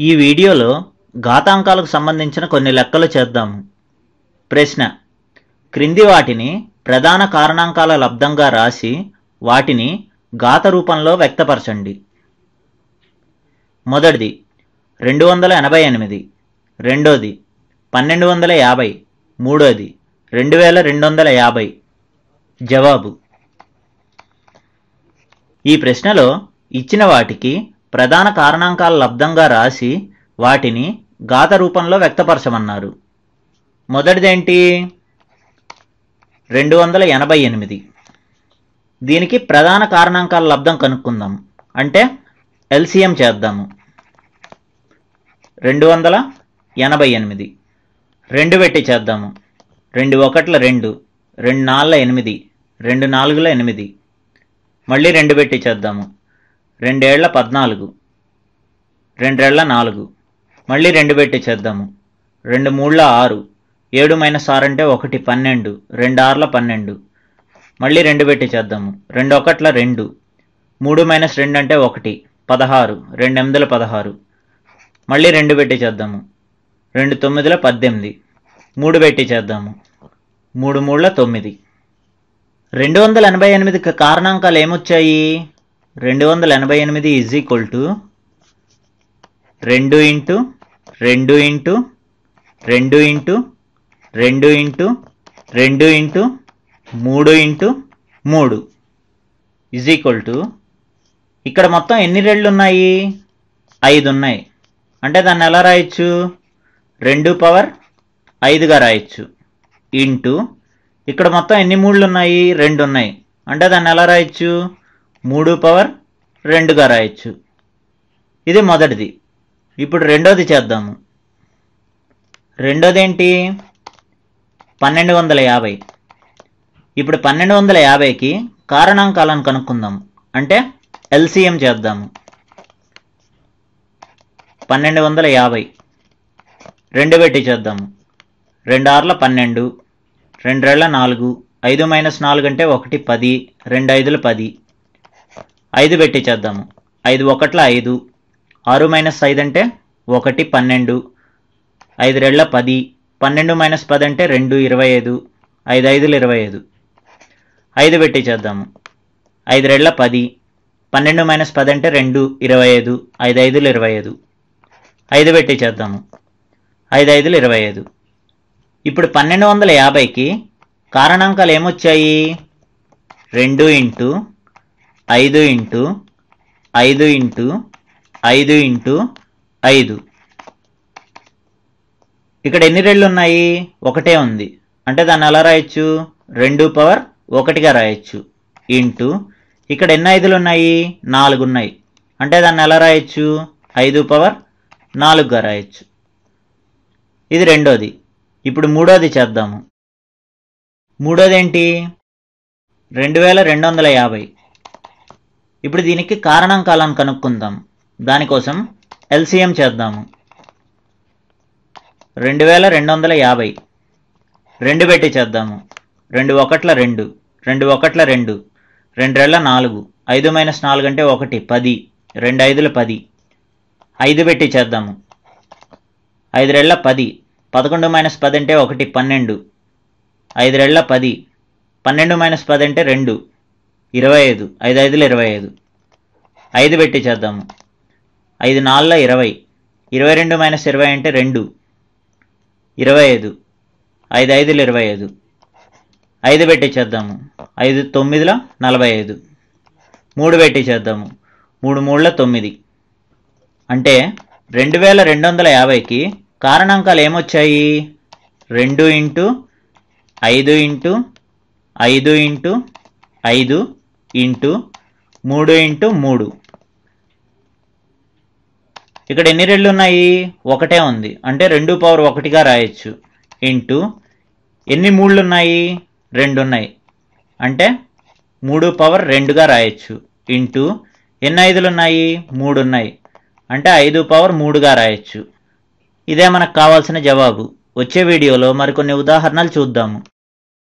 ఈ వీడియోలో ఘాతాంకాలకు సంబంధించిన కొన్ని లెక్కలు చేద్దాము ప్రశ్న. క్రింది వాటిని ప్రధాన కారణాంకాల లబ్ధంగా రాసి వాటిని ఘాత రూపంలో వ్యక్తపరచండి. మొదటిది రెండు వందల ఎనభై ఎనిమిది. రెండోది పన్నెండు వందల యాభై. మూడోది రెండు వేల రెండు వందల యాభై. జవాబు. ఈ ప్రశ్నలో ఇచ్చిన వాటికి ప్రధాన కారణాంకాల లబ్ధంగా రాసి వాటిని గాథ రూపంలో వ్యక్తపరచమన్నారు. మొదటిదేంటి? రెండు వందల ఎనభై ఎనిమిది. దీనికి ప్రధాన కారణాంకాల లబ్దం కనుక్కుందాం. అంటే ఎల్సిఎం చేద్దాము. రెండు వందల ఎనభై ఎనిమిది. రెండు పెట్టి చేద్దాము. రెండు ఒకట్ల రెండు రెండు నాలుగుల ఎనిమిది రెండు నాలుగుల ఎనిమిది. మళ్ళీ రెండు పెట్టి చేద్దాము. రెండేళ్ళ పద్నాలుగు. రెండేళ్ళ నాలుగు. మళ్ళీ రెండు పెట్టి చేద్దాము. రెండు మూళ్ళ ఆరు. ఏడు మైనస్ ఆరు అంటే ఒకటి పన్నెండు. రెండు ఆరుల పన్నెండు. మళ్ళీ రెండు పెట్టి చేద్దాము. రెండు ఒకట్ల రెండు. మూడు మైనస్ రెండు అంటే ఒకటి. పదహారు. రెండు ఎనిమిదిల పదహారు. మళ్ళీ రెండు పెట్టి చేద్దాము. రెండు తొమ్మిదిల పద్దెనిమిది. మూడు పెట్టి చేద్దాము. మూడు మూడుల తొమ్మిది. రెండు వందల ఎనభై ఎనిమిదికి కారణాంకాలు ఏమొచ్చాయి? రెండు వందల ఎనభై ఎనిమిది ఈజ్ ఈక్వల్ టు రెండు ఇంటూ రెండు ఇంటూ రెండు ఇంటూ రెండు ఇంటూ రెండు ఇంటూ మూడు ఇంటూ మూడు ఇజ్ ఈక్వల్ టు ఇక్కడ మొత్తం ఎన్ని రెళ్ళు ఉన్నాయి? ఐదు ఉన్నాయి. అంటే దాన్ని ఎలా రాయొచ్చు? రెండు పవర్ ఐదుగా రాయొచ్చు. ఇంటూ ఇక్కడ మొత్తం ఎన్ని మూడులు ఉన్నాయి? రెండు ఉన్నాయి. అంటే దాన్ని ఎలా రాయొచ్చు? మూడు పవర్ రెండుగా రాయొచ్చు. ఇది మొదటిది. ఇప్పుడు రెండోది చేద్దాము. రెండోది ఏంటి పన్నెండు వందల యాభై. ఇప్పుడు పన్నెండు వందల యాభైకి కారణాంకాలను కనుక్కుందాం అంటే ఎల్సిఎం చేద్దాము. పన్నెండు వందల యాభై. రెండు పెట్టి చేద్దాము. రెండు ఆరుల పన్నెండు రెండేళ్ళ నాలుగు ఐదు మైనస్ నాలుగు అంటే ఒకటి పది రెండు ఐదులు పది. ఐదు పెట్టి చేద్దాము. ఐదు ఒకట్ల ఐదు. ఆరు మైనస్ ఐదు అంటే ఒకటి పన్నెండు. ఐదు రెళ్ళ పది. పన్నెండు మైనస్ పది అంటే రెండు ఇరవై ఐదు. ఐదు ఐదులు ఇరవై ఐదు. ఐదు పెట్టి చేద్దాము. ఐదు రెళ్ళ పది. పన్నెండు మైనస్ పది అంటే రెండు ఇరవై ఐదు. ఐదు ఐదులు ఇరవై ఐదు. ఐదు పెట్టి చేద్దాము. ఐదు ఐదులు ఇరవై ఐదు. ఇప్పుడు పన్నెండు వందల యాభైకి కారణాంకాలు ఏమొచ్చాయి? రెండు ఇంటూ ఐదు ఇంటూ ఐదు ఇంటూ ఐదు ఇంటూ ఐదు. ఇక్కడ ఎన్ని రెళ్ళు ఉన్నాయి ఒకటే ఉంది. అంటే దాన్ని ఎలా రాయొచ్చు? రెండు పవర్ ఒకటిగా రాయొచ్చు. ఇంటూ ఇక్కడ ఎన్ని ఐదులు ఉన్నాయి నాలుగు ఉన్నాయి అంటే దాన్ని ఎలా రాయొచ్చు? ఐదు పవర్ నాలుగుగా రాయొచ్చు. ఇది రెండోది. ఇప్పుడు మూడోది చేద్దాము. మూడోది ఏంటి? రెండు వేల రెండు వందల యాభై. ఇప్పుడు దీనికి కారణం కాలాన్ని కనుక్కుందాం. దానికోసం ఎల్సిఎం చేద్దాము. రెండు వేల రెండు వందల యాభై. రెండు పెట్టి చేద్దాము. రెండు ఒకట్ల రెండు రెండు ఒకట్ల రెండు రెండేళ్ళ నాలుగు ఐదు మైనస్ నాలుగు అంటే ఒకటి పది రెండు ఐదుల పది. ఐదు పెట్టి చేద్దాము. ఐదు పది పదకొండు మైనస్ పది అంటే ఒకటి పన్నెండు. ఐదు పది పన్నెండు మైనస్ పది అంటే రెండు. ఇరవై ఐదు. ఐదు ఐదులు ఇరవై ఐదు. ఐదు పెట్టి చేద్దాము. ఐదు నాలుగుల ఇరవై. ఇరవై రెండు మైనస్ ఇరవై అంటే రెండు. ఇరవై ఐదు. ఐదు ఐదులు ఇరవై ఐదు. ఐదు పెట్టి చేద్దాము. ఐదు తొమ్మిదిల నలభై ఐదు. మూడు పెట్టి చేద్దాము. మూడు మూడుల తొమ్మిది. అంటే రెండు వేల రెండు వందల యాభైకి కారణాంకాలు ఏమొచ్చాయి? రెండు ఇంటూ ఐదు ఇంటూ ఐదు ఇంటూ ఐదు ఇంటూ మూడు ఇంటూ మూడు. ఇక్కడ ఎన్ని రెళ్ళు ఉన్నాయి? ఒకటే ఉంది. అంటే రెండు పవర్ ఒకటిగా రాయొచ్చు. ఇంటూ ఎన్ని మూడులు ఉన్నాయి? రెండు ఉన్నాయి. అంటే మూడు పవర్ రెండుగా రాయొచ్చు. ఇంటూ ఎన్ని ఐదులు ఉన్నాయి? మూడు ఉన్నాయి. అంటే ఐదు పవర్ మూడుగా రాయొచ్చు. ఇదే మనకు కావాల్సిన జవాబు. వచ్చే వీడియోలో మరికొన్ని ఉదాహరణలు చూద్దాము.